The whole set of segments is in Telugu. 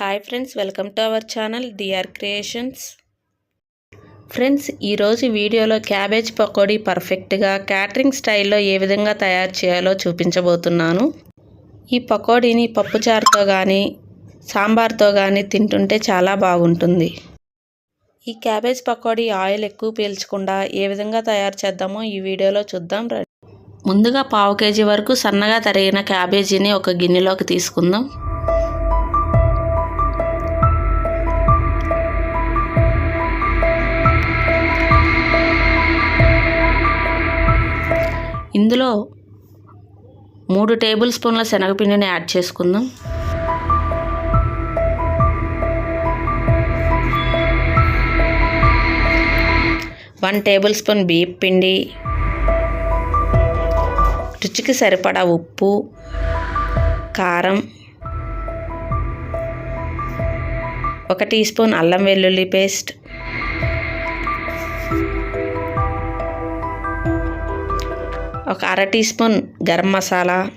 Hi friends welcome to our channel DR creations. Friends ఈరోజు వీడియోలో క్యాబేజ్ పకోడీ పర్ఫెక్ట్గా క్యాటరింగ్ స్టైల్లో ఏ విధంగా తయారు చేయాలో చూపించబోతున్నాను. ఈ పకోడీని పప్పుచారుతో కానీ సాంబార్తో కానీ తింటుంటే చాలా బాగుంటుంది. ఈ క్యాబేజ్ పకోడీ ఆయిల్ ఎక్కువ పీల్చకుండా ఏ విధంగా తయారు చేద్దామో ఈ వీడియోలో చూద్దాం రండి. ముందుగా పావు కేజీ వరకు సన్నగా తరిగిన క్యాబేజీని ఒక గిన్నెలోకి తీసుకుందాం. ఇందులో మూడు టేబుల్ స్పూన్ల శనగపిండిని యాడ్ చేసుకుందాం. వన్ టేబుల్ స్పూన్ బియ్యం పిండి. రుచికి సరిపడా ఉప్పు కారం. ఒక టీ స్పూన్ అల్లం వెల్లుల్లి పేస్ట్. ఒక అర టీ స్పూన్ గరం మసాలా.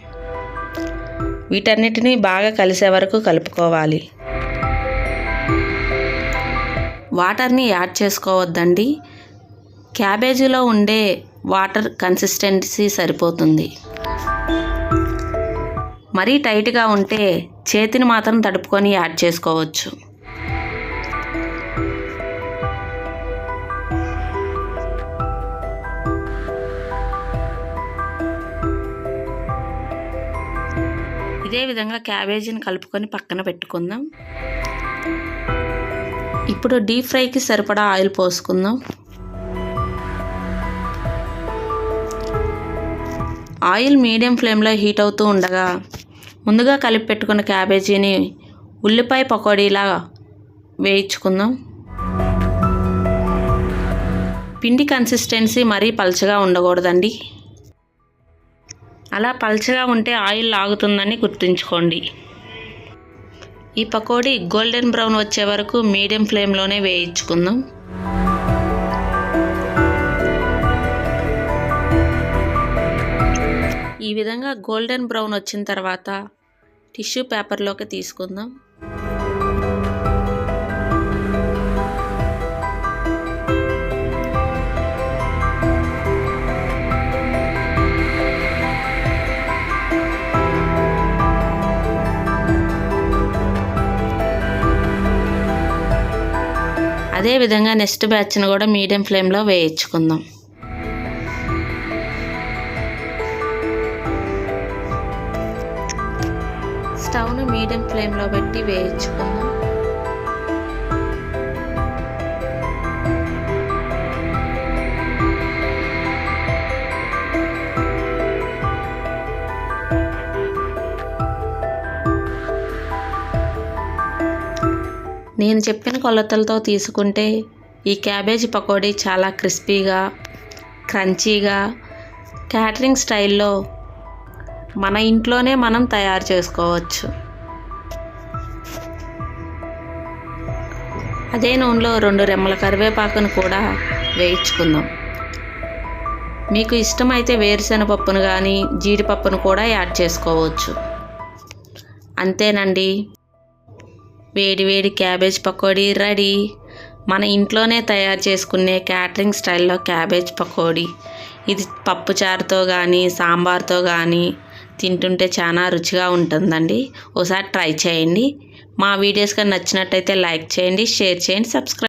వీటన్నిటిని బాగా కలిసే వరకు కలుపుకోవాలి. వాటర్ని యాడ్ చేసుకోవద్దండి. క్యాబేజీలో ఉండే వాటర్ కన్సిస్టెన్సీ సరిపోతుంది. మరీ టైట్గా ఉంటే చేతిని మాత్రం తడుపుకొని యాడ్ చేసుకోవచ్చు. అదే విధంగా క్యాబేజీని కలుపుకొని పక్కన పెట్టుకుందాం. ఇప్పుడు డీప్ ఫ్రైకి సరిపడా ఆయిల్ పోసుకుందాం. ఆయిల్ మీడియం ఫ్లేమ్లో హీట్ అవుతూ ఉండగా ముందుగా కలిపి పెట్టుకున్న క్యాబేజీని ఉల్లిపాయ పకోడీలా వేయించుకుందాం. పిండి కన్సిస్టెన్సీ మరీ పలచగా ఉండకూడదండి. అలా పలచగా ఉంటే ఆయిల్ లాగుతుందని గుర్తుంచుకోండి. ఈ పకోడీ గోల్డెన్ బ్రౌన్ వచ్చే వరకు మీడియం ఫ్లేమ్లోనే వేయించుకుందాం. ఈ విధంగా గోల్డెన్ బ్రౌన్ వచ్చిన తర్వాత టిష్యూ పేపర్లోకి తీసుకుందాం. అదేవిధంగా నెక్స్ట్ బ్యాచ్ను కూడా మీడియం ఫ్లేమ్లో వేయించుకుందాం. స్టవ్ను మీడియం ఫ్లేమ్లో పెట్టి వేయించుకుందాం. నేను చెప్పిన కొలతలతో తీసుకుంటే ఈ క్యాబేజీ పకోడీ చాలా క్రిస్పీగా క్రంచీగా క్యాటరింగ్ స్టైల్లో మన ఇంట్లోనే మనం తయారు చేసుకోవచ్చు. అదే నూనెలో రెండు రెమ్మల కరివేపాకును కూడా వేయించుకుందాం. మీకు ఇష్టమైతే వేరుశెనగపప్పును కానీ జీడిపప్పును కూడా యాడ్ చేసుకోవచ్చు. అంతేనండి. వేడివేడి క్యాబేజ్ పకోడీ రెడీ. మన ఇంట్లోనే తయారు చేసుకునే క్యాటరింగ్ స్టైల్లో క్యాబేజ్ పకోడీ. ఇది పప్పుచారుతో కానీ సాంబార్తో కానీ తింటుంటే చాలా రుచిగా ఉంటుందండి. ఒకసారి ట్రై చేయండి. మా వీడియోస్ కానీ నచ్చినట్టయితే లైక్ చేయండి షేర్ చేయండి సబ్స్క్రైబ్